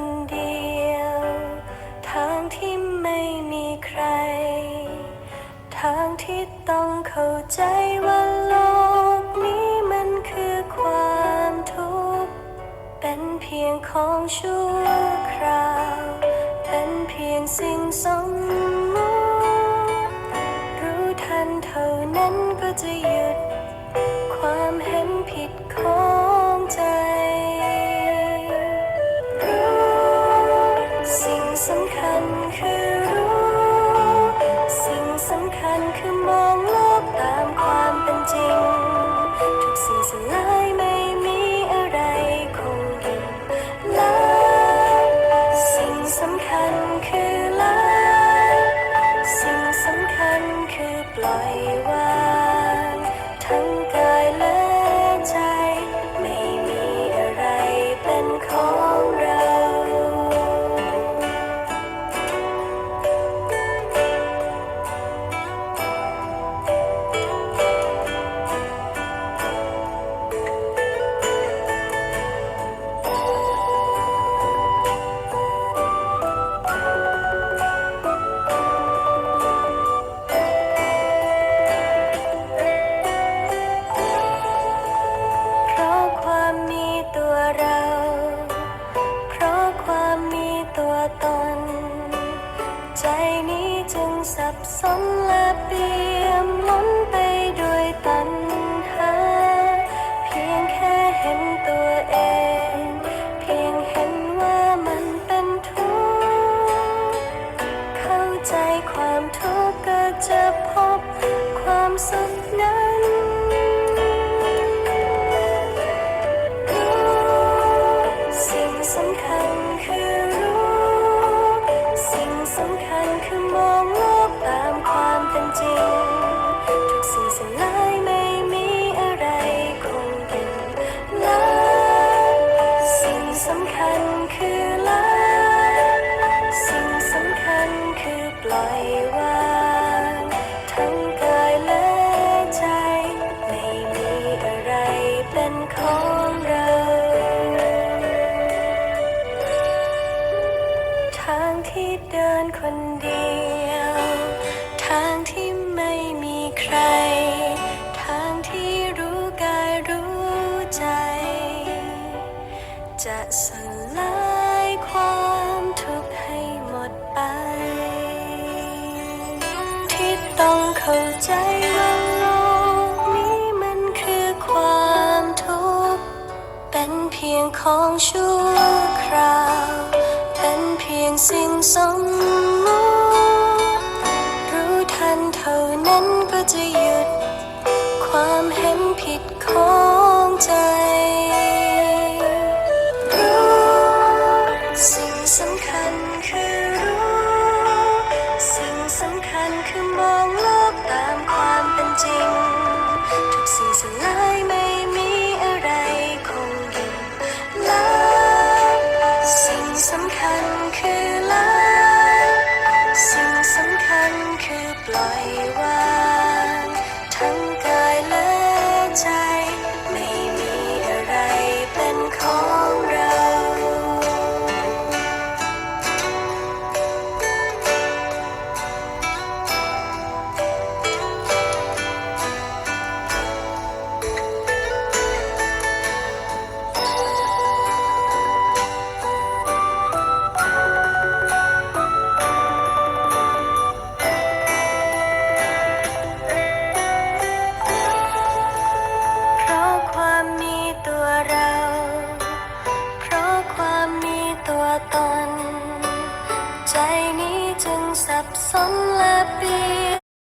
นเดียว ทางที่ไม่มีใคร ทางที่ต้องเข้าใจว่าโลกนี้มันคือความทุกข์ เป็นเพียงของชั่วคราว เป็นเพียงสิ่งสม คัญคือรู้ สิ่งสำคัญคือมองโลกตามความเป็นจริง ทุกสิ่งสลายไม่มีอะไรคงอยู่ละสิ่งสำคัญคือละสิ่งสำคัญคือปล่อย จึงสับสนและเปี่ยมล้นไป คือ เข้าใจว่าโลกนี้มันคือความทุกข์ เป็นเพียงของชั่วคราว เป็นเพียงสิ่งสมมุติรู้ทันเท่านั้นก็จะหยุด ความเห็นผิดของใจรู้สิ่งสำคัญคือรู้ สิ่งสำคัญคือมอง